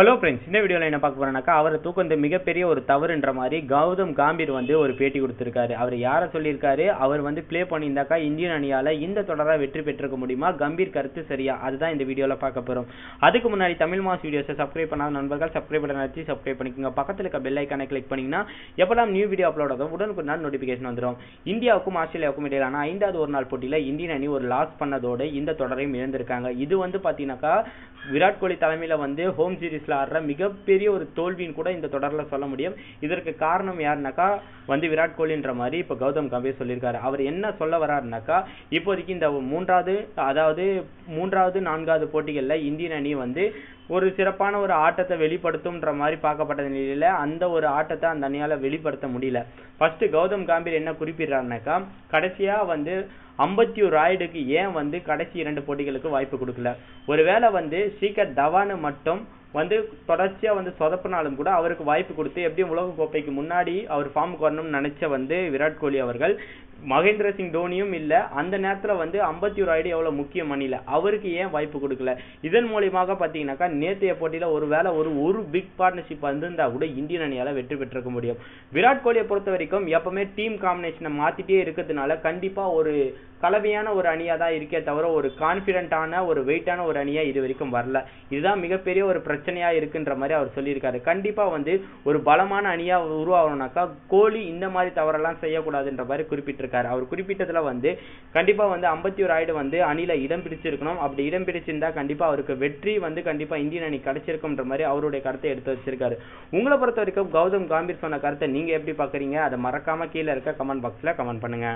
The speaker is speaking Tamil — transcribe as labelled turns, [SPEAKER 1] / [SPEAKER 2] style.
[SPEAKER 1] ஹலோ ஃப்ரெண்ட்ஸ் இந்த வீடியோவில் என்ன பார்க்க போறோம்னாக்கா அவரை தூக்குறது மிகப்பெரிய ஒரு தவறுன்ற மாதிரி கௌதம் காம்பீர் வந்து ஒரு பேட்டி கொடுத்துருக்காரு. அவர் யாரை சொல்லியிருக்காரு? அவர் வந்து ப்ளே பண்ணியிருந்தாக்கா இந்தியன் அணியால் இந்த தொடராக வெற்றி பெற்றிருக்க முடியுமா? கம்பீர் கருத்து சரியா? அதுதான் இந்த வீடியோவில் பார்க்க போகிறோம் அதுக்கு முன்னாடி தமிழ் மாஸ் வீடியோஸை சப்ஸ்கிரைப் பண்ணாத நண்பர்கள் சப்ஸ்கிரைப் பண்ண நினச்சி சப்ஸ்கிரைப் பண்ணிக்கோங்க. பக்கத்தில் இருக்க பெல் ஐக்கானை கிளிக் பண்ணிங்கன்னா எப்பலாம் நியூ வீடியோ அப்லோட் ஆகும் உடனுக்கு நாள் நோட்டிஃபிகேஷன் வந்துடும் இந்தியாவுக்கும் ஆஸ்திரேலியாவுக்கும் இடையிலான ஐந்தாவது ஒரு நாள் போட்டியில் இந்தியன் அணி ஒரு லாஸ் பண்ணதோடு இந்த தொடரையும் இழந்திருக்காங்க. இது வந்து பார்த்தீங்கன்னாக்கா விராட் கோலி தலைமையில் வந்து ஹோம் சீரிஸ்ல ஆடுற மிகப்பெரிய ஒரு தோல்வின்னு கூட இந்த தொடர்ல சொல்ல முடியும். இதற்கு காரணம் யாருனாக்கா வந்து விராட் கோலின்ற மாதிரி இப்போ கௌதம் கம்பீர் சொல்லியிருக்காரு. அவர் என்ன சொல்ல வர்றாருனாக்கா இப்போதைக்கு இந்த மூன்றாவது அதாவது மூன்றாவது நான்காவது போட்டிகளில் இந்தியன் அணி வந்து ஒரு சிறப்பான ஒரு ஆட்டத்தை வெளிப்படுத்தும்ன்ற மாதிரி பார்க்கப்பட்ட நிலையில அந்த ஒரு ஆட்டத்தை அந்த அணியால வெளிப்படுத்த முடியல. ஃபர்ஸ்ட் கௌதம் காம்பீர் என்ன குறிப்பிடுறாருனாக்கா கடைசியா வந்து ஐம்பத்தி ஒரு ராய்டுக்கு ஏன் வந்து கடைசி இரண்டு போட்டிகளுக்கு வாய்ப்பு கொடுக்கல? ஒருவேளை வந்து ஸ்ரீகர் தவானு மட்டும் வந்து தொடர்ச்சியா வந்து சொதப்பினாலும் கூட அவருக்கு வாய்ப்பு கொடுத்து எப்படியும் உலக கோப்பைக்கு முன்னாடி அவர் ஃபார்முக்கு வரணும்னு நினைச்ச வந்து விராட் கோலி அவர்கள் மகேந்திர சிங் தோனியும் இல்ல. அந்த நேரத்துல வந்து ஐம்பத்தி ஒரு ஐடி எவ்வளவு முக்கியம் அணில அவருக்கு ஏன் வாய்ப்பு கொடுக்கல? இதன் மூலியமாக பாத்தீங்கன்னாக்கா நேற்றைய போட்டியில ஒருவேளை ஒரு ஒரு பிக் பார்ட்னர்ஷிப் வந்திருந்தா கூட இந்தியன் அணியால வெற்றி பெற்றிருக்க முடியும். விராட் கோலியை பொறுத்த வரைக்கும் எப்பவுமே டீம் காம்பினேஷனை மாத்திட்டே இருக்கிறதுனால கண்டிப்பா ஒரு கலவையான ஒரு அணியா தான் இருக்கே தவிர ஒரு கான்பிடண்டான ஒரு வெயிட்டான ஒரு அணியா இது வரைக்கும் வரல. இதுதான் மிகப்பெரிய ஒரு பிரச்சனையா இருக்குன்ற மாதிரி அவர் சொல்லியிருக்காரு. கண்டிப்பா வந்து ஒரு பலமான அணியா உருவாகணும்னாக்கா கோலி இந்த மாதிரி தவறெல்லாம் செய்யக்கூடாதுன்ற மாதிரி குறிப்பிட்டிருக்காரு. அவர் குறிப்பிட்டதுல வந்து கண்டிப்பா வந்து ஐம்பத்தி ஒரு ஆயிடு வந்து அணில இடம் பிடிச்சிருக்கணும். அப்படி இடம் பிடிச்சிருந்தா கண்டிப்பா அவருக்கு வெற்றி வந்து கண்டிப்பா இந்தியன் அணி கிடைச்சிருக்கும்ன்ற மாதிரி அவருடைய கருத்தை எடுத்து வச்சிருக்காரு. உங்களை பொறுத்த வரைக்கும் கௌதம் காம்பீர் சொன்ன கருத்தை நீங்க எப்படி பாக்குறீங்க? அதை மறக்காம கீழே இருக்க கமெண்ட் பாக்ஸ்ல கமெண்ட் பண்ணுங்க.